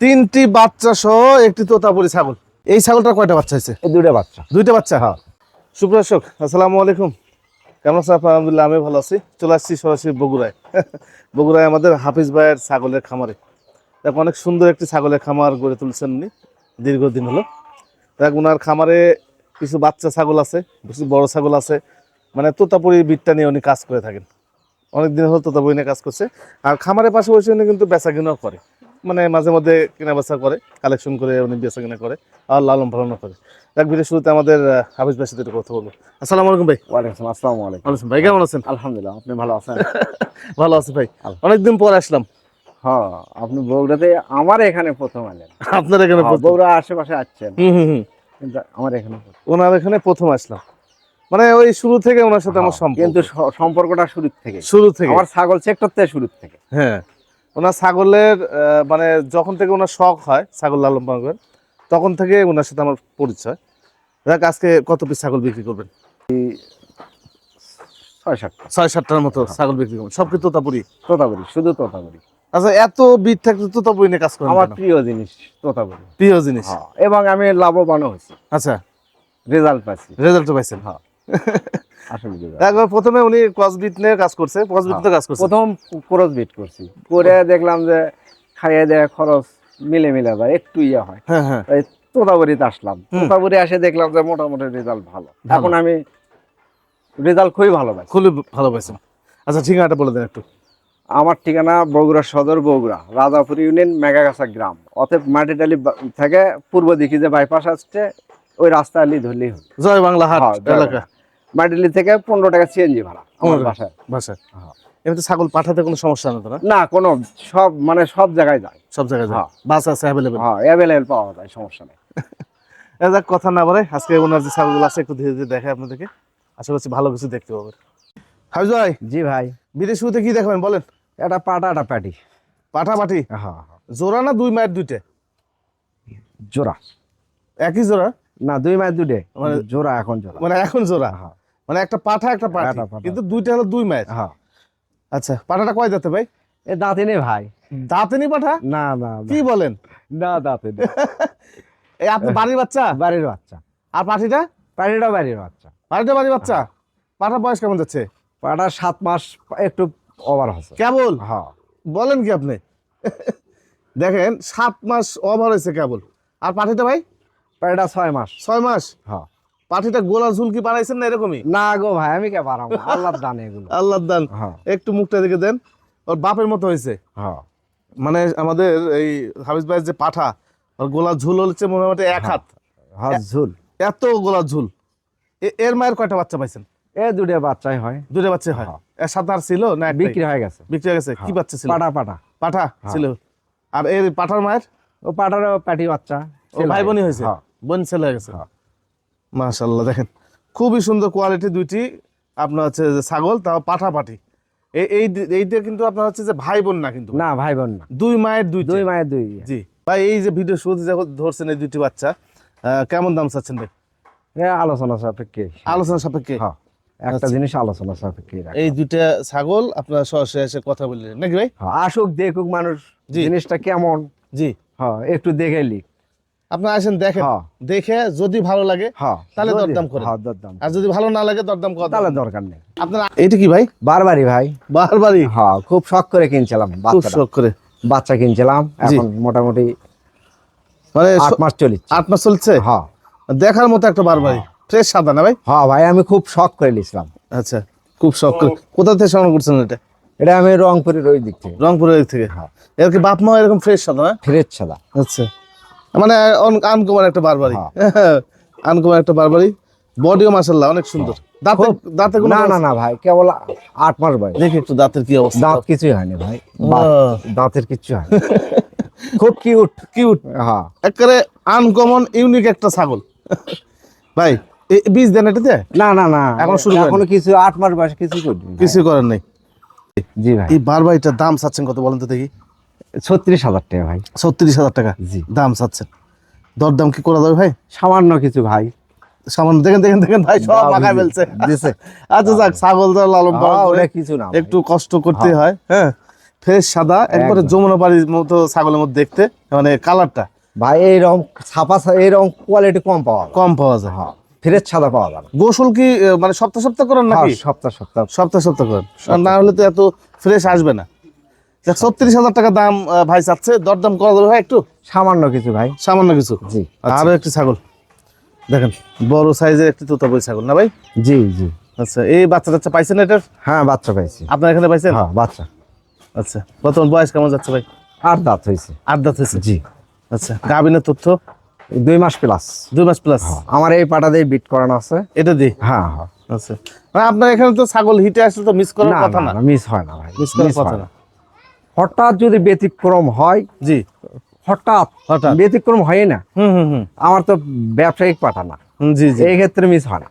তিনটি বাচ্চা সহ একটি তোতাপুরি ছাগল। এই ছাগলটা কয়টা বাচ্চা হয়েছে? এই দুটো বাচ্চা। দুইটা বাচ্চা হ্যাঁ। সুপ্রদর্শক আসসালামু আলাইকুম। কেমন আছেন আপনার? আলহামদুলিল্লাহ আমি ভালো আছি। চলে আসছি সরাসরি বগুড়ায়। বগুড়ায় আমাদের হাফিজ ভাইয়ের ছাগলের খামারে। দেখ অনেক সুন্দর একটি ছাগলের খামার গড়ে তুলছেন উনি দীর্ঘদিন হলো। দেখ ওনার খামারে কিছু বাচ্চা ছাগল আছে কিছু বড় ছাগল আছে। মানে তোতাপুরি বিটটা নিয়ে উনি কাজ করে থাকেন। অনেক দিন হলো তোতাপুরি নিয়ে কাজ করছে। আর খামারের পাশাপাশি উনি কিন্তু বেচা কিনাও করে। মানে মাঝে মধ্যে কেনা বেচা করে কালেকশন করে উনি বেচা কিনা করে আর লালন পালনও করে। এক ভিডিও শুরুতে আমাদের হাফিজ ভাইয়ের সাথে কথা বলব। আসসালামু আলাইকুম ভাই। ওয়ালাইকুম আসসালামু আলাইকুম। ভাই? কেমন আছেন? আলহামদুলিল্লাহ আপনি ভালো আছেন? ভালো আছি ভাই। অনেকদিন পর আসলাম। হ্যাঁ আপনি বগুড়াতে আমার এখানে প্রথম এলেন। আপনার এখানে হ্যাঁ। বগুড়া আশেপাশে আসছেন। হুম হুম হুম। কিন্তু আমার এখানে ওনার এখানে প্রথম আসলাম। মানে ওই শুরু থেকে ওনার সাথে আমার হ্যাঁ, সম্পর্ক। কিন্তু সম্পর্কটা শুরু থেকে। শুরু থেকে। আমার ছাগল সেক্টর থেকে শুরু থেকে। হ্যাঁ। ওনার ছাগলের মানে যখন থেকে ওনার শখ হয় ছাগল লালন পালন করেন তখন থেকে ওনার সাথে আমার পরিচয়। দেখ আজকে কত পিস ছাগল বিক্রি করবেন? ছয় সাতটা ছয় সাতটার মতো ছাগল বিক্রি করবেন। সব কি তোতাপুরি? তোতাপুরি শুধু তোতাপুরি। আচ্ছা এত বিট থাকতে তোতাপুরি নিয়ে কাজ করেন আমার প্রিয় জিনিস তোতাপুরি। প্রিয় জিনিস। হ্যাঁ এবং আমি লাভবানও হয়েছি। আচ্ছা। রেজাল্ট পাচ্ছি রেজাল্ট পাইছেন হ্যাঁ। একবার প্রথমে উনি ক্রসবিট নিয়ে কাজ করছে ক্রসবিট তো কাজ করছে। প্রথম ক্রস বিট করছি। করে দেখলাম যে খাইয়ে দেয় খরচ মিলে মিলে যায় একটু ইয়ে হয়। হ্যাঁ হ্যাঁ। তোতাবুরিতে আসলাম। তোতাবুরি এসে দেখলাম যে মোটামুটি রেজাল্ট ভালো। এখন আমি রেজাল্ট খুবই ভালো পাই খুবই ভালো পাইছেন আচ্ছা ঠিকানাটা বলে দেন একটু। আমার ঠিকানা বগুড়া সদর বগুড়া রাজাপুর ইউনিয়ন মেগাগাছা গ্রাম। অতএব মাটিটালি বা- থেকে পূর্ব দিকে যে বাইপাস আসছে ওই রাস্তা আলি ধরলেই জয় বাংলা হাট হ্যাঁ, এলাকা। মাটিলি থেকে পনেরো টাকা সিএনজি ভাড়া আমার বাসায়। বাসায়। হ্যাঁ। এমনিতে ছাগল পাঠাতে কোনো সমস্যা না তো না? না কোনো সব মানে সব জায়গায় যায়। সব জায়গায় যায়। বাস আছে অ্যাভেলেবেল হ্যাঁ অ্যাভেলেবেল পাওয়া যায় সমস্যা নেই। যাক কথা না বলে আজকে ওনার যে ছাগলগুলো আছে একটু ধীরে ধীরে দেখায় আপনাদেরকে। আশা করছি ভালো কিছু দেখতে পাবেন। হাফিজ ভাই জি ভাই। বিদেশ শুরুতে কি দেখাবেন বলেন? এটা পাটা এটা প্যাটি পাঠা পাঠি হ্যাঁ হ্যাঁ। জোড়া না দুই মায়ের দুইটা? জোড়া। একই জোড়া? না দুই মাস দুটে মানে- জোড়া এখন জোড়া। মানে এখন জোড়া? হ্যাঁ। মানে একটা পাঠা একটা পাঠি। কিন্তু দুইটা হলো দুই মায়ের হ্যাঁ। আচ্ছা পাঠাটা কয় দাঁতে ভাই? এ দাঁতে নেই ভাই। দাঁতে নি পাঠা? না না কি বলেন? না দাঁতে নেই এই আপনার বাড়ির বাচ্চা? বাড়ির বাচ্চা। আর পাঠিটা? পাটিটা বাড়ির বাচ্চা। পাঠিটা বাড়ির বাচ্চা? পাঠা বয়স কেমন যাচ্ছে? পাঠা সাত মাস একটু ওভার হচ্ছে কেবল? হ্যাঁ। বলেন কি আপনি? দেখেন সাত মাস ওভার হয়েছে কেবল। আর পাঠিটা ভাই? পাটিটা ছয় মাস। ছয় মাস? হ্যাঁ। পাঠিটা গোলা ঝুলকি বানাইছেন না এরকমই? না গো ভাই আমি কে পারাম আল্লাহ দানে এগুলো। আল্লাহ দান। হ্যাঁ। একটু মুখটা দিকে দেন। ওর বাপের মতো হয়েছে। হ্যাঁ। মানে আমাদের এই হাফিজ ভাইয়ের যে পাঠা ওর গোলা ঝুল হচ্ছে মোটামুটি এক হাত। হ্যাঁ ঝুল। এত গোলা ঝুল। এর মায়ের কয়টা বাচ্চা পাইছেন? এ দুটো বাচ্চাই হয়। দুটো বাচ্চা হয়। এর সাথে আর ছিল না বিক্রি হয়ে গেছে। বিক্রি হয়ে গেছে। কি। বাচ্চা ছিল? পাটা পাটা। পাঠা। ছিল। আর এর পাঠার মায়ের? ও পাটারও প্যাটি বাচ্চা। ভাই বোনই হয়েছে? হ্যাঁ। বোন ছেলে হয়ে গেছে। মাশাল্লাহ দেখেন। খুবই সুন্দর কোয়ালিটি দুইটি। আপনার হচ্ছে যে ছাগল তাও পাঠা পাঠি এই এই এইটা কিন্তু আপনার হচ্ছে যে ভাই বোন না কিন্তু। না ভাই বোন না। দুই মায়ের দুই দুই মায়ের দুই জি। ভাই এই যে ভিডিও শুরুতে যখন ধরছেন এই দুইটি বাচ্চা। কেমন দাম চাচ্ছেন ভাই? আলোচনা সাপেক্ষে। আলোচনা সাপেক্ষে? হ্যাঁ। একটা আচ্ছা। জিনিস আলোচনা সাপেক্ষে এই দুইটা ছাগল আপনার সরাসরি এসে কথা বললেন নাকি ভাই? হ্যাঁ, আসুক দেখুক মানুষ। জিনিসটা কেমন। জি। হ্যাঁ একটু দেখে লিখ আপনারা আসেন দেখেন। হ্যাঁ। দেখে যদি ভালো লাগে হ্যাঁ। তাহলে দরদাম করেন। হ্যাঁ দরদাম। আর যদি ভালো না লাগে দরদাম করা তাহলে দরকার নেই। আপনার এইটা কি ভাই? বারবারই ভাই। বারবারই? হ্যাঁ খুব শখ করে কিনছিলাম খুব শখ করে। বাচ্চা কিনছিলাম এখন মোটামুটি মানে আট মাস চলিচ্ছে। আট মাস চলছে? হ্যাঁ। দেখার মতো একটা বারবারই। ফ্রেশ সাদা না ভাই? হ্যাঁ ভাই আমি খুব শখ করে নিয়েছিলাম। আচ্ছা খুব শখ করে। কোথা থেকে সংগ্রহ করছেন এটা? এটা আমি রংপুরের ওই দিক থেকে। রংপুরের দিক থেকে। হ্যাঁ। এর কি বাপ মা এরকম ফ্রেশ সাদা না? ফ্রেশ সাদা। আচ্ছা। মানে আনকমন একটা বারবারি হ্যাঁ। আনকমন একটা বারবারি বডিও মাসাল্লাহ অনেক সুন্দর। দাঁতে দাঁতে কোনো না না না ভাই কেবল আট মাস বয়স। দেখি একটু দাঁতের কি অবস্থা। দাঁত কিছুই হয়নি ভাই। দাঁতের হয়নি। খুব কিউট কিউট হ্যাঁ। একেবারে আনকমন ইউনিক একটা ছাগল। ভাই বীজ দেন এটাতে? না না না। এখনও শুরু এখনও কিছু আট মাস বয়স কিছু করিনি। কিছু করার নেই জি ভাই। এই বারবারিটার দাম চাচ্ছেন কত বলেন তো দেখি। ছত্রিশ হাজার টাকা ভাই। ছত্রিশ হাজার টাকা? জি। দাম চাচ্ছেন। দরদাম কি করা যাবে ভাই? সামান্য কিছু ভাই। সামান্য দেখেন দেখেন দেখেন ভাই সব মাখায় ফেলছে। দিছে। আচ্ছা যাক ছাগল তো লালন হ্যাঁ, কিছু না একটু কষ্ট করতে হয়। হ্যাঁ ফ্রেশ সাদা একবারে যমুনা বাড়ির মতো ছাগলের মধ্যে দেখতে মানে কালারটা। ভাই এই রং ছাপা ছা- রং কোয়ালিটি কম পাওয়া কম পাওয়া যায়। হ্যাঁ ফ্রেশ ছাদা পাওয়া যায় গোসল কি মানে সপ্তাহ সপ্তাহ করেন হ্যাঁ, নাকি সপ্তাহ সপ্তাহ। সপ্তাহ সপ্তাহ করেন। না হলে তো এত ফ্রেশ আসবে না। ছত্রিশ হাজার টাকা দাম ভাই চাচ্ছে। দরদাম করা যাবে ভাই একটু? সামান্য কিছু ভাই। সামান্য কিছু? জি। আচ্ছা। আরও একটি ছাগল। দেখেন বড় সাইজের একটি তোতাপুরি ছাগল না ভাই? জি জি। আচ্ছা এই বাচ্চা টাচ্চা পাইছেন এটার? হ্যাঁ বাচ্চা পাইছি। আপনার এখানে পাইছেন? হ্যাঁ বাচ্চা। আচ্ছা বর্তমান বয়স কেমন যাচ্ছে ভাই? আর দাঁত হয়েছে। আট দাঁত হয়েছে? জি। আচ্ছা গাভিনের তথ্য? দুই মাস প্লাস দুই মাস প্লাস আমার এই পাটা দিয়ে বিট করানো আছে। এটা দি হ্যাঁ হ্যাঁ। আচ্ছা। মানে আপনার এখানে তো ছাগল হিটে আসলে তো মিস করার কথা না মিস হয় না ভাই। মিস করার কথা হয় না। হঠাৎ যদি ব্যতিক্রম হয় জি। হঠাৎ হঠাৎ। ব্যতিক্রম হয় না। হুম হুম হুম। আমার তো ব্যবসায়িক পাঠা না। জি জি। এই ক্ষেত্রে মিস হয় না।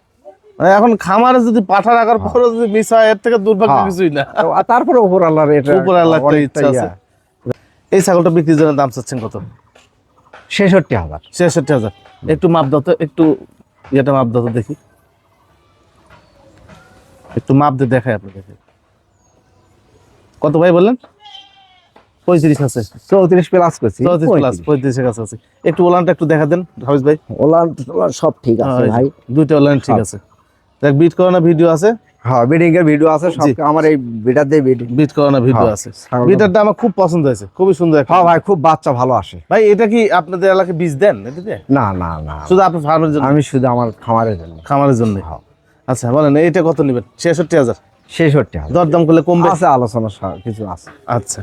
মানে এখন খামারে যদি পাঠা রাখার পরে যদি মিস হয় এর থেকে দুর্ভাগ্য হ্যাঁ। কিছুই না। তারপরে উপর আল্লাহর এটা উপর আল্লাহর ইচ্ছা আছে। এই ছাগলটা বিক্রির জন্য দাম চাচ্ছেন কত? ছেষট্টি হাজার। ছেষট্টি হাজার। একটু মাপ দাও তো একটু ইয়েটা মাপ দাও তো দেখি। একটু মাপ দিয়ে দেখাই আপনাকে কত ভাই বললেন? পঁয়ত্রিশ আছে। চৌত্রিশ প্লাস করছি। চৌত্রিশ প্লাস পঁয়ত্রিশের কাছে আছে। একটু ওলানটা একটু দেখা দেন ভাই। ওলান সব ঠিক আছে হ্যাঁ, যে, ভাই। দুইটা ওলান ঠিক আছে। দেখ বিট করানো ভিডিও আছে? হ্যাঁ বিডিং এর ভিডিও আছে সব আমার এই বিটার দিয়ে বিডিং বিট করানো ভিডিও হ্যাঁ, আছে। বিটারটা আমার খুব পছন্দ হয়েছে খুবই সুন্দর হ্যাঁ ভাই খুব বাচ্চা ভালো আসে। ভাই এটা কি আপনাদের এলাকায় বীজ দেন এটাতে? না না না। শুধু আপনার ফার্মের জন্য? আমি শুধু আমার খামারের জন্য। খামারের জন্য। আচ্ছা বলেন এইটা কত নেবেন? ছেষট্টি হাজার? ছেষট্টি হাজার। দরদাম করলে কমবে? আছে আলোচনা কিছু আছে। আচ্ছা।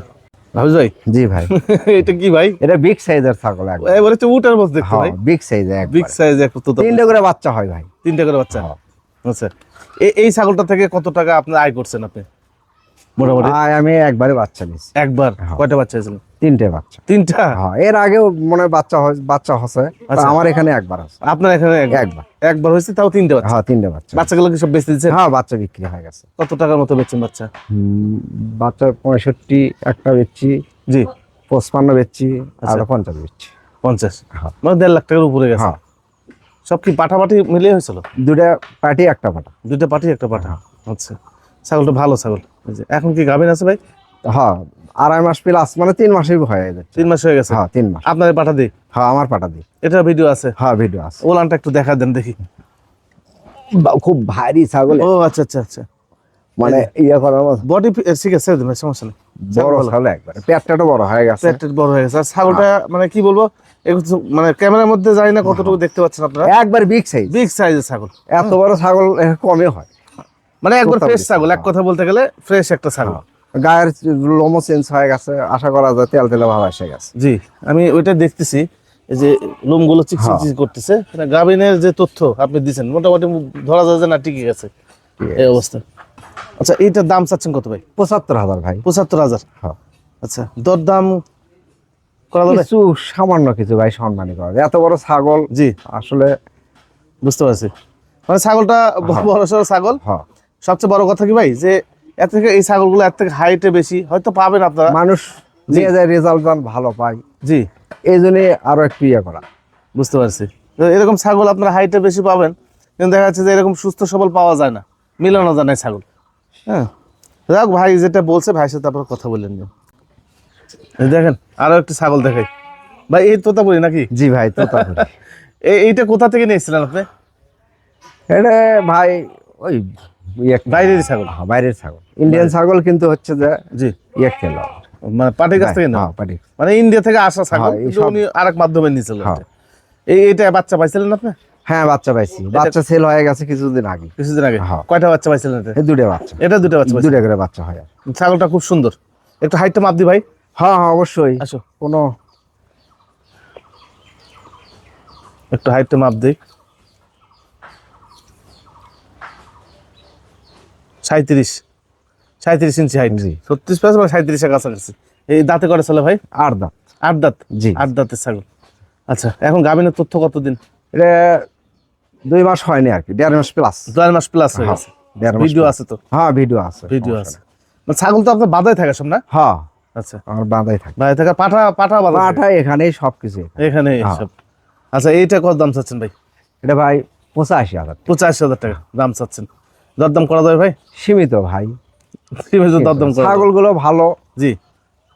ভাবি ভাই? জি ভাই। এটা কি ভাই? এটা বিগ সাইজের ছাগল একবার এবারে তো উটার মতো দেখতে হ্যাঁ ভাই। বিগ সাইজ এক বিগ সাইজ এক তো তিনটে করে বাচ্চা হয় ভাই। তিনটা করে বাচ্চা? হ্যাঁ। আচ্ছা। এই এই ছাগলটা থেকে কত টাকা আপনি আয় করছেন আপনি? মোটামুটি? আমি একবারে বাচ্চা নিচ্ছি একবার? হ্যাঁ। কয়টা বাচ্চা হয়েছিল? তিনটে বাচ্চা। তিনটা? হ্যাঁ এর আগেও মনে হয় বাচ্চা হয় বাচ্চা তা আচ্ছা। আমার এখানে একবার আছে আপনার এখানে একবার। একবার হয়েছে তাও তিনটা বাচ্চা? হ্যাঁ তিনটে বাচ্চা। বাচ্চাগুলো কি সব বেঁচে দিচ্ছে? হ্যাঁ বাচ্চা বিক্রি হয়ে গেছে। কত টাকার মতো বেচছেন বাচ্চা? বাচ্চা পঁয়ষট্টি একটা বেচছি জি। পঁচপান্ন বেচছি আচ্ছা। আর পঞ্চাশ বেচছি। পঞ্চাশ? হ্যাঁ। মানে দেড় লাখ টাকার উপরে গেছে? হ্যাঁ। সব কি পাঠাপাঠি মিলিয়ে হয়েছিল? দুটা পাটি একটা পাটা দুইটা পাঠি একটা পাঠা? আচ্ছা। ছাগলটা ভালো ছাগল। এখন কি গাভিন আছে ভাই? হ্যাঁ আড়াই মাস প্লাস মানে তিন মাসেই হয়ে যাচ্ছে তিন মাস হয়ে গেছে? হ্যাঁ তিন মাস। আপনার পাঠা দিই? হ্যাঁ আমার পাটা দিই। এটা ভিডিও আছে? হ্যাঁ ভিডিও আছে। ওলানটা একটু দেখা দেন দেখি। খুব ভারী ছাগল। ও আচ্ছা আচ্ছা আচ্ছা। মানে ইয়ে করার বডি ঠিক আছে সমস্যা নেই। বড় ছাগল। একবার। পেটটা বড় হয়ে গেছে। পেট টেট বড় হয়ে গেছে। আর ছাগলটা মানে কি বলব একটু মানে ক্যামেরার মধ্যে জানি না কতটুকু দেখতে পাচ্ছেন আপনারা। একবার বিগ সাইজ বিগ সাইজের ছাগল। এত বড় ছাগল কমে হয়। মানে একবার ফ্রেশ ছাগল এক কথা বলতে গেলে ফ্রেশ একটা ছাগল। গায়ের লোমও চেঞ্জ হয়ে গেছে আশা করা যায় তেল তেলে ভাব এসে গেছে। জি আমি ওইটা দেখতেছি যে লোমগুলো চিকচিক হ্যাঁ। করতেছে। গাভিনের যে তথ্য আপনি দিচ্ছেন মোটামুটি ধরা যায় যে না ঠিকই গেছে। এই অবস্থা। আচ্ছা এইটার দাম চাচ্ছেন কত ভাই? পঁচাত্তর হাজার ভাই। পঁচাত্তর হাজার? হ্যাঁ। আচ্ছা দর দাম করা যাবে? কিছু সামান্য কিছু ভাই সম্মানী করা যায়। এত বড় ছাগল জি। আসলে বুঝতে পারছি। মানে ছাগলটা বড় সড়ো ছাগল? হ্যাঁ। সবচেয়ে বড় কথা কি ভাই? যে এর থেকে এই ছাগলগুলো এর থেকে হাইটে বেশি হয়তো পাবেন আপনারা। মানুষ নিয়ে যায় রেজাল্ট ভালো পায়। জি। এই জন্য আরও একটু ইয়ে করা। বুঝতে পারছি। এরকম ছাগল আপনার হাইটে বেশি পাবেন কিন্তু দেখা যাচ্ছে যে এরকম সুস্থ সবল পাওয়া যায় না মিলানো যায় না ছাগল। হ্যাঁ। যাক ভাই যেটা বলছে ভাইয়ের সাথে আপনার কথা বললেন দেখেন আরও একটি ছাগল দেখাই। ভাই এই তোতা বলি নাকি? জি ভাই তো তারপরে। এইটা কোথা থেকে নিয়েছিলেন আপনি? এটা ভাই ওই ইয়ে বাইরেরই ছাগল? হ্যাঁ, বাইরের ছাগল। ইন্ডিয়ান ছাগল কিন্তু হচ্ছে যে জি। ইয়ে খেলো। মানে পাটির কাছ থেকে না? হ্যাঁ পাটি মানে ইন্ডিয়া থেকে আসা ছাগল হ্যাঁ, এই উনি আরেক মাধ্যমে নিয়েছিলেন হ্যাঁ। এটা। বাচ্চা পাইছিলেন আপনি? হ্যাঁ বাচ্চা পাইছি। বাচ্চা সেল হয়ে গেছে কিছুদিন আগে। কিছুদিন আগে। হ্যাঁ। কয়টা বাচ্চা পাইছিলেন এটা? এই দুটো বাচ্চা। এটা দুটো বাচ্চা দুটো করে বাচ্চা হয় ছাগলটা খুব সুন্দর। একটু হাইটটা মাপ দি ভাই। হ্যাঁ হ্যাঁ অবশ্যই। আসো। কোনো একটু হাইটটা মাপ দিই। সাঁত্রিশ সাঁত্রিশ ইঞ্চি হাইট। ছত্রিশ প্লাস বা সাঁত্রিশের কাছাকাছি। এই দাঁতে করে চলে ভাই? আর দাঁত। আট দাঁত? জি। আট দাঁতের ছাগল। আচ্ছা এখন গাভিনের তথ্য কতদিন? এটা দুই মাস হয়নি আর কি দেড় মাস প্লাস দেড় মাস প্লাস হয়ে গেছে। ভিডিও আছে তো? হ্যাঁ ভিডিও আছে ভিডিও আছে। মানে ছাগল তো আপনার বাধাই থাকে সব না? হ্যাঁ আচ্ছা। আমার বাঁধাই থাকে। বাধাই থাকা পাঠা পাঠা বাধা। পাঠা এখানেই সব কিছু এখানে হ্যাঁ। সব। আচ্ছা এইটা কত দাম চাচ্ছেন ভাই? এটা ভাই পঁচাশি হাজার পঁচাশি হাজার টাকা দাম চাচ্ছেন। দরদাম করা যাবে ভাই? সীমিত ভাই। সীমিত দরদাম করা। ছাগলগুলো ভালো। জি।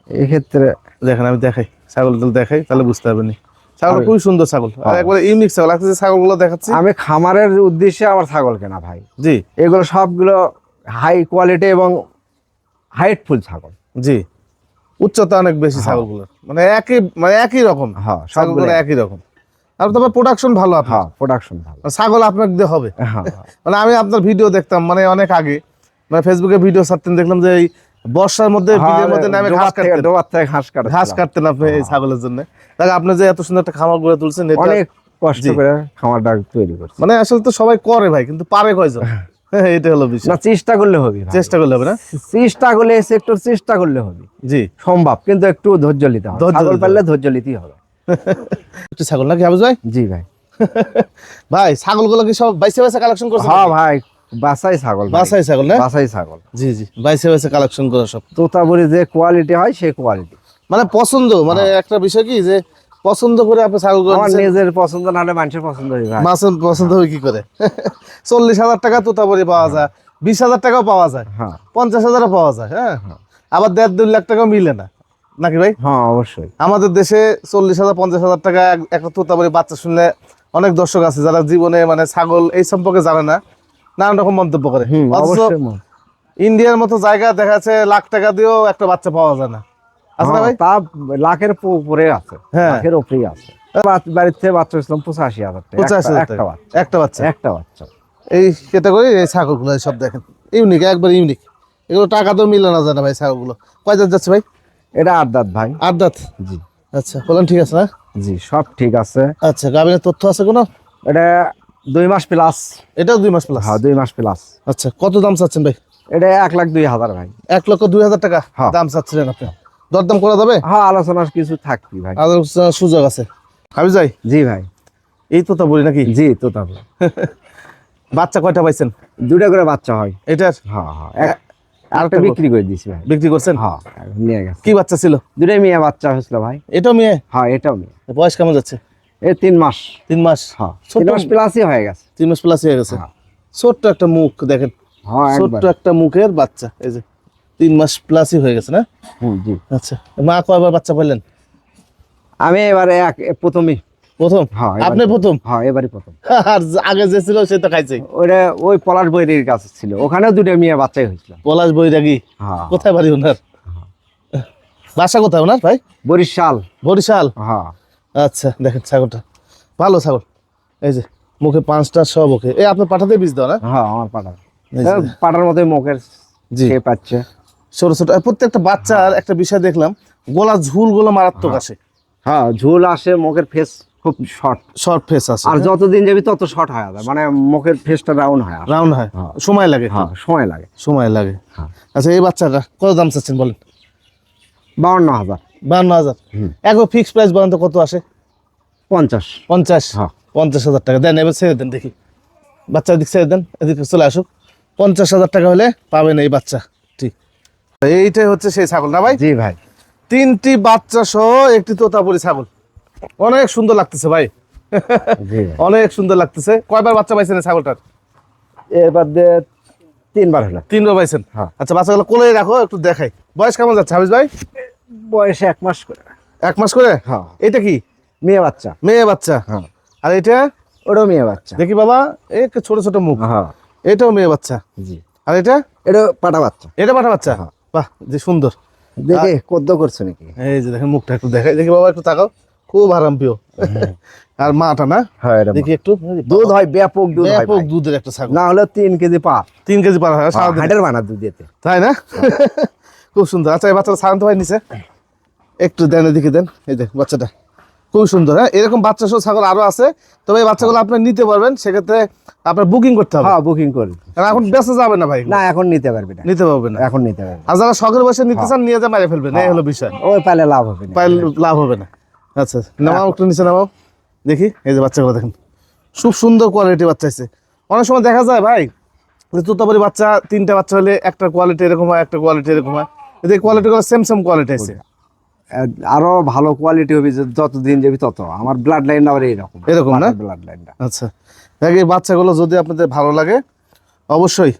এক্ষেত্রে দেখেন আমি দেখাই। ছাগলটা দেখাই তাহলে বুঝতে পারবেন ছাগল খুবই সুন্দর ছাগল। আর হ্যাঁ। একবারে ইউনিক ছাগল। লাগতেছে ছাগলগুলো দেখাচ্ছি। আমি খামারের উদ্দেশ্যে আমার ছাগল কেনা ভাই। জি। এগুলো সবগুলো হাই কোয়ালিটি এবং হাইটফুল ছাগল। জি। উচ্চতা অনেক বেশি হ্যাঁ। ছাগলগুলোর। মানে একই মানে একই রকম। হ্যাঁ ছাগলগুলো সবগুলো একই রকম। আর তবে প্রোডাকশন ভালো আপনার? হ্যাঁ প্রোডাকশন ভালো। ছাগল আপনার দিয়ে হবে। হ্যাঁ মানে আমি আপনার ভিডিও দেখতাম মানে অনেক আগে। মানে ফেসবুকে ভিডিও ছাড়তেন দেখলাম যে এই বর্ষার মধ্যে বিলের মধ্যে নামে ঘাস কাটতেন। ডোবার থেকে ঘাস কাটা ঘাস কাটতেন আপনি এই ছাগলের জন্য। তাহলে আপনি যে এত সুন্দর একটা খামার গড়ে তুলছেন এটা অনেক কষ্ট করে খামারটা তৈরি মানে আসলে তো সবাই করে ভাই কিন্তু পারে কয়জন? এটা হলো বিষয়। না চেষ্টা করলে হবে চেষ্টা করলে হবে না? চেষ্টা করলে সেক্টর চেষ্টা করলে হবে। জি। সম্ভব কিন্তু একটু ধৈর্য নিতে হবে। ধৈর্য পারলে ধৈর্য নিতেই হবে। ছাগল নাকি হাফিজ ভাই? জি ভাই। ভাই ছাগলগুলো কি সব বাইসে বাইসে কালেকশন করছে হ্যাঁ ভাই বাসাই ছাগল বাসাই ছাগল না? বাসাই ছাগল। জি জি বাইসে বাইসে কালেকশন করা সব। তোতাপুরি যে কোয়ালিটি হয় সেই কোয়ালিটি মানে পছন্দ মানে একটা বিষয় কি যে পছন্দ করে আপনি ছাগল আমার নিজের পছন্দ না হলে মানুষের পছন্দ হয় ভাই। মাছের পছন্দ হবে কি করে? চল্লিশ হাজার টাকা তোতাবড়ি পাওয়া যায় বিশ হাজার টাকাও পাওয়া যায় হ্যাঁ। পঞ্চাশ হাজারও পাওয়া যায় হ্যাঁ। আবার দেড় দুই লাখ টাকাও মিলে না। নাকি ভাই? হ্যাঁ অবশ্যই। আমাদের দেশে চল্লিশ হাজার পঞ্চাশ হাজার টাকা এক- একটা তোতাবড়ি বাচ্চা শুনলে অনেক দর্শক আছে যারা জীবনে মানে ছাগল এই সম্পর্কে জানে না নানান রকম মন্তব্য করে। ইন্ডিয়ার মতো জায়গা দেখা যাচ্ছে লাখ টাকা দিয়েও একটা বাচ্চা পাওয়া যায় না। আছে না হ্যাঁ, ভাই? তা লাখের উপরে আছে। হ্যাঁ। লাখের উপরেই আছে। বাড়ির থেকে বাচ্চা পঁচাশি হাজার পঁচাশি একটা- একটা বাচ্চা। একটা বাচ্চা। একটা বাচ্চা। এই ক্যাটাগরি এই ছাগলগুলো সব দেখেন। ইউনিক একবার ইউনিক এগুলো টাকা তো মিলে না জানা ভাই ছাগলগুলো। কয় দাঁত যাচ্ছে ভাই? এটা আট দাঁত ভাই। আট দাঁত জি। আচ্ছা বলেন ঠিক আছে না? জি সব ঠিক আছে। আচ্ছা গাভিনের তথ্য আছে কোনো? এটা দুই মাস প্লাস এটাও দুই মাস প্লাস হ্যাঁ দুই মাস প্লাস আচ্ছা কত দাম চাচ্ছেন ভাই? এটা এক লাখ দুই হাজার ভাই। এক লক্ষ দুই হাজার টাকা হ্যাঁ। দাম চাচ্ছিলেন আপনি। দরদাম করা যাবে? হ্যাঁ আলোচনার কিছু থাকবি ভাই। আলোচনার সুযোগ আছে। আমি যাই? জি ভাই। এই তো বলি নাকি? জি তো তারপর বাচ্চা কয়টা পাইছেন? দুটা করে বাচ্চা হয়। এটার? হ্যাঁ হ্যাঁ। আরেকটা বিক্রি করে দিছি ভাই। বিক্রি করছেন? হ্যাঁ নিয়ে গেছে। কি বাচ্চা ছিল? দুটাই মেয়ে বাচ্চা হয়েছিল ভাই। এটাও মেয়ে? হ্যাঁ এটাও মেয়ে। বয়স কেমন যাচ্ছে? এই তিন মাস। তিন মাস? হ্যাঁ তিন মাস প্লাসই হয়ে গেছে। তিন মাস প্লাস হয়ে গেছে? হ্যাঁ। ছোট্ট একটা মুখ দেখেন। হ্যাঁ ছোট্ট একটা মুখের বাচ্চা। এই যে তিন মাস প্লাসই হয়ে গেছে না? হুম জি। আচ্ছা মা কয়বার বাচ্চা পাইলেন আমি এবারে এক প্রথমই। প্রথম? হ্যাঁ এবারে- আপনি প্রথম? হ্যাঁ এবারই প্রথম। আর আগে যে ছিল সে তো খাইছে। ওইটা ওই পলাশ কাছে ছিল। ওখানেও দুটো মেয়ে বাচ্চাই হয়েছিল। পলাশ বৈরাগী হ্যাঁ। কোথায় বাড়ি ওনার? বাসা কোথায় ওনার ভাই? বরিশাল। বরিশাল? হ্যাঁ। আচ্ছা দেখেন ছাগলটা। ভালো ছাগল। এই যে মুখে পাঁচটা সব ওকে। এই আপনার পাঠাতে বীজ দাও না? হ্যাঁ আমার পাটার এই যে, পাটার মতোই মুখের জি। পাচ্ছে ছোট ছোট। প্রত্যেকটা বাচ্চার একটা বিষয় দেখলাম গলা ঝুলগুলো মারাত্মক আসে। হ্যাঁ ঝুল আসে মুখের ফেস খুব শর্ট শর্ট ফেস আসে আর যতদিন যাবি তত শর্ট হয়ে মানে মুখের ফেসটা রাউন্ড হয় রাউন্ড হয়। হ্যাঁ। সময় লাগে হ্যাঁ সময় লাগে। সময় লাগে। হ্যাঁ। আচ্ছা এই বাচ্চাটা কত দাম চাচ্ছেন বলেন? বাউন্ন হাজার। বান্ন হাজার। একবার ফিক্স প্রাইস বলেন তো কত আসে? পঞ্চাশ। পঞ্চাশ? হ্যাঁ। পঞ্চাশ হাজার টাকা। দেন এবার ছেড়ে দেন দেখি। বাচ্চা এদিক ছেড়ে দেন এদিকে চলে আসুক। পঞ্চাশ হাজার টাকা হলে পাবেন এই বাচ্চা ঠিক এইটাই হচ্ছে সেই ছাগল না ভাই? জি ভাই। তিনটি বাচ্চা সহ একটি তোতাপুরি ছাগল। অনেক সুন্দর লাগতেছে ভাই। অনেক সুন্দর লাগতেছে। কয়বার বাচ্চা পাইছেন ছাগলটার? এবার তিনবার হলো। তিনবার পাইছেন? হ্যাঁ। আচ্ছা বাচ্চাগুলো কোলে রাখো একটু দেখাই। বয়স কেমন যাচ্ছে হাবিজ ভাই? বয়সে এক মাস করে। এক মাস করে? হ্যাঁ। এটা কি? মেয়ে বাচ্চা। মেয়ে বাচ্চা। হ্যাঁ। আর এটা? ওটাও মেয়ে বাচ্চা। দেখি বাবা এই একটু ছোট ছোট মুখ। হ্যাঁ। এটাও মেয়ে বাচ্চা। জি। আর এটা? এটা পাটা বাচ্চা। এটা পাঠা বাচ্চা? হ্যাঁ। বাহ যে সুন্দর। দেখে কদ্দ করছে নাকি? এই যে দেখেন মুখটা একটু দেখাই। দেখি বাবা একটু তাকাও। খুব আরাম প্রিয়। আর মাটা না? হ্যাঁ দেখি একটু। দুধ হয় ব্যাপক দুধ হয় ব্যাপক দুধের একটা ছাগল। না হলে তিন কেজি পার তিন কেজি পার হয় সারাদিন হাটের বানা দুধ দিতে। তাই না? খুব সুন্দর। আচ্ছা এই বাচ্চাটা শান্ত ভাই নিচে একটু দেন এদিকে দেন। এই দেখ বাচ্চাটা। খুব সুন্দর হ্যাঁ? এরকম বাচ্চা সহ ছাগল আরও আছে। তবে এই বাচ্চাগুলো আপনি নিতে পারবেন সেক্ষেত্রে আপনার বুকিং করতে হবে। হ্যাঁ বুকিং করি। কারণ এখন বেঁচে যাবে না ভাই না এখন নিতে পারবে না। নিতে পারবে না? এখন নিতে পারবে আর যারা শখের বসে নিতে চান নিয়ে যা মারে ফেলবেন। এই হলো বিষয়। ওই পাইলে লাভ হবে না। পাইলে লাভ হবে না। আচ্ছা নামাও একটু নিচে নামাও। দেখি এই যে বাচ্চাগুলো দেখেন। খুব সুন্দর কোয়ালিটি বাচ্চা আছে অনেক সময় দেখা যায় ভাই যে বাচ্চা তিনটা বাচ্চা হলে একটা কোয়ালিটি এরকম হয় একটা কোয়ালিটি এরকম হয়। এই কোয়ালিটিগুলো সেম সেম কোয়ালিটি আছে। আরও ভালো কোয়ালিটি হবে যে যত দিন যাবি তত। আমার ব্লাড লাইন আবার এইরকম। এরকম না? ব্লাড লাইনটা আচ্ছা। দেখ বাচ্চাগুলো যদি আপনাদের ভালো লাগে অবশ্যই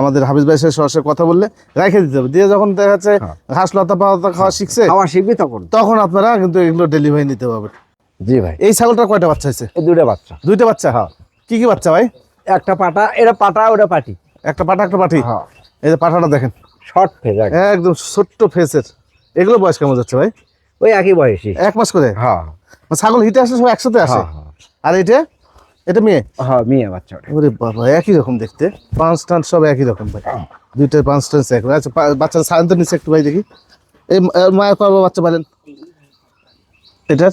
আমাদের হাফিজ ভাই সাথে সরাসরি কথা বললে রেখে দিতে হবে। দিয়ে যখন দেখা যাচ্ছে হ্যাঁ। ঘাস লতা পাতা খাওয়া শিখছে খাওয়া শিখবে তখন। তখন আপনারা কিন্তু এগুলো ডেলিভারি নিতে পারবেন। জি ভাই। এই ছাগলটা কয়টা বাচ্চা হয়েছে? এই দুটো বাচ্চা। দুইটা বাচ্চা? হ্যাঁ। কি কি বাচ্চা ভাই? একটা পাটা এটা পাটা ওটা পাটি। একটা পাটা একটা পাঠি হ্যাঁ। এই যে পাঠাটা দেখেন। শর্ট ফেজ একদম। ছোট্ট ফেসের এগুলো বয়স কেমন যাচ্ছে ভাই? ওই একই বয়সী। এক মাস করে? হ্যাঁ। ছাগল হিটে আসে সব একসাথে আসে? হ্যাঁ আর এটা এটা মেয়ে হ্যাঁ মেয়ে বাচ্চা ওরে বাবা একই রকম দেখতে পাঁচ টান সব একই রকম ভাই দুইটার পাঁচ টান এক আচ্ছা নিচে একটু ভাই দেখি এই মায়ের কবে বাচ্চা পালেন এটার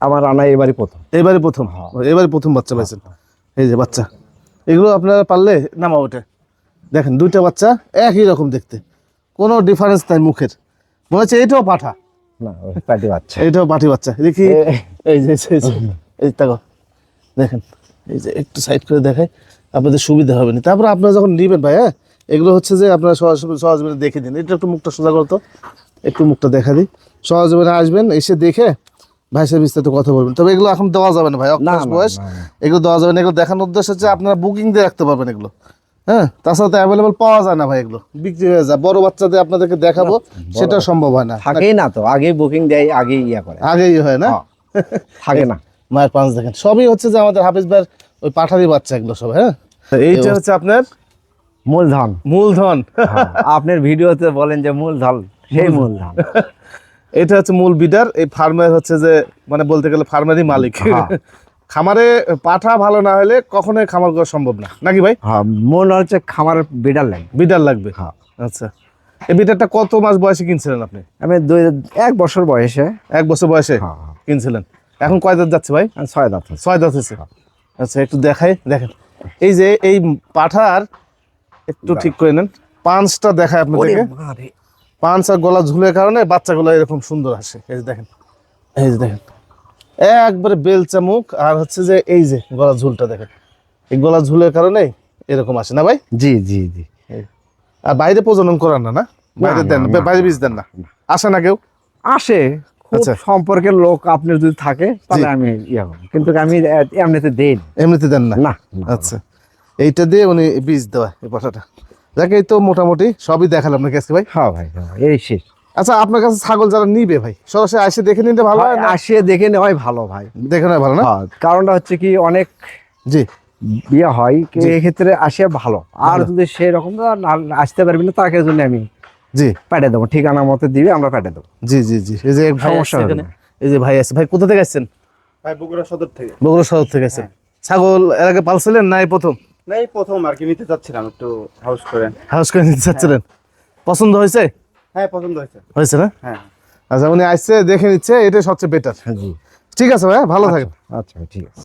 আমার রান্না এবারই প্রথম এবারে প্রথম এবারে প্রথম বাচ্চা পাইছেন এই যে বাচ্চা এগুলো আপনারা পারলে নামা ওঠে দেখেন দুইটা বাচ্চা একই রকম দেখতে কোনো ডিফারেন্স নাই মুখের মনে হচ্ছে এইটাও পাঠা না পাটি বাচ্চা এইটাও পাঠি বাচ্চা দেখি এই যে এই যে, এই দেখো দেখেন এই যে একটু সাইড করে দেখাই আপনাদের সুবিধা হবে না। তারপরে আপনারা যখন নেবেন ভাই হ্যাঁ এগুলো হচ্ছে যে আপনারা সহজ সহজ সহজভাবে দেখে দিন। এটা একটু মুখটা সোজা করতো একটু মুখটা দেখা দিই। সহজ সহজভাবে আসবেন এসে দেখে ভাই সাহেব বিস্তারিত কথা বলবেন। তবে এগুলো এখন দেওয়া যাবে না ভাই না, বয়স। এগুলো দেওয়া যাবে না। এগুলো দেখানোর উদ্দেশ্য হচ্ছে আপনারা বুকিং দিয়ে রাখতে পারবেন এগুলো। হ্যাঁ তাছাড়া তো অ্যাভেলেবল পাওয়া যায় না ভাই এগুলো। বিক্রি হয়ে যায়। বড় বাচ্চাদের আপনাদেরকে দেখাবো সেটা সম্ভব হয় না। থাকেই না তো। আগেই বুকিং দেয় আগেই ইয়া করে। আগেই হয় না? হ্যাঁ, থাকে না। মায়ের পাঁচ দেখেন। সবই হচ্ছে যে আমাদের হাফিজ ভাইয়ের ওই পাঠারি বাচ্চা এগুলো সব হ্যাঁ? এইটা হচ্ছে আপনার মূলধন। মূলধন। হ্যাঁ, আপনার ভিডিওতে বলেন যে মূলধন সেই মূলধন। এটা হচ্ছে মূল বিডার এই ফার্মের হচ্ছে যে মানে বলতে গেলে ফার্মেরই মালিক। হ্যাঁ। খামারে পাঠা ভালো না হলে কখনোই খামার করা সম্ভব না। নাকি ভাই? হ্যাঁ মূল হচ্ছে খামার বিডার লাইন বিডার লাগবে। হ্যাঁ। আচ্ছা। এই বিডারটা কত মাস বয়সে কিনছিলেন আপনি? আমি দুই এক বছর বয়সে। এক বছর বয়সে হ্যাঁ, কিনছিলেন। এখন কয় দাঁত যাচ্ছে ভাই? ছয় দাঁত। ছয় দাঁত হয়েছে। আচ্ছা একটু দেখাই দেখেন। এই যে এই পাঠার একটু ঠিক করে নেন। পাঁচটা দেখায় আপনাদেরকে। পাঁচ আর গলা ঝুলের কারণে বাচ্চাগুলো এরকম সুন্দর আসে। এই যে দেখেন এই যে দেখেন। একবারে বেলচা মুখ আর হচ্ছে যে এই যে গলা ঝুলটা দেখেন। এই গলা ঝুলের কারণে এরকম আসে না ভাই? জি জি জি। আর বাইরে প্রজনন করান না না? বাইরে দেন বাইরে বীজ দেন না। আসে না কেউ? আসে। খুব আচ্ছা। সম্পর্কের লোক আপনার যদি থাকে তাহলে আমি ইয়া কিন্তু আমি এমনিতে দেই এমনিতে দেন না? আচ্ছা। এইটা দিয়ে উনি বীজ দেওয়া এই পাঠাটা যাকে এই তো মোটামুটি সবই দেখালাম আপনাকে আজকে ভাই? হ্যাঁ ভাই হ্যাঁ, এই শেষ। আচ্ছা আপনার কাছে ছাগল যারা নিবে ভাই সরাসরি আসে দেখে নিতে ভালো হয় না? আসিয়ে দেখে নেওয়াই ভালো ভাই। দেখে নেওয়া ভালো না? হ্যাঁ কারণটা হচ্ছে কি অনেক জি। বিয়ে হয় এক্ষেত্রে ক্ষেত্রে আসিয়া ভালো। আর যদি সেই রকম না আসতে পারবি না তাকে জন্য আমি জি। পাঠিয়ে দেবো ঠিকানা মতো দিবে আমরা পাঠিয়ে দেবো। জি জি জি। এই যে সমস্যা হবে এই যে ভাই আছে ভাই কোথা থেকে আসছেন? ভাই বগুড়া সদর থেকে। বগুড়া শহর থেকে আসছেন। ছাগল এর আগে পালছিলেন না এই প্রথম? না এই প্রথম আর কি নিতে চাচ্ছিলাম একটু হাউস করে। হাউস করে নিতে চাচ্ছিলেন। পছন্দ হয়েছে? হ্যাঁ পছন্দ হয়েছে। হয়েছে না? হ্যাঁ। আচ্ছা উনি আসছে দেখে নিচ্ছে এটা সবচেয়ে বেটার জি। ঠিক আছে ভাই ভালো থাকেন। আচ্ছা ঠিক আছে।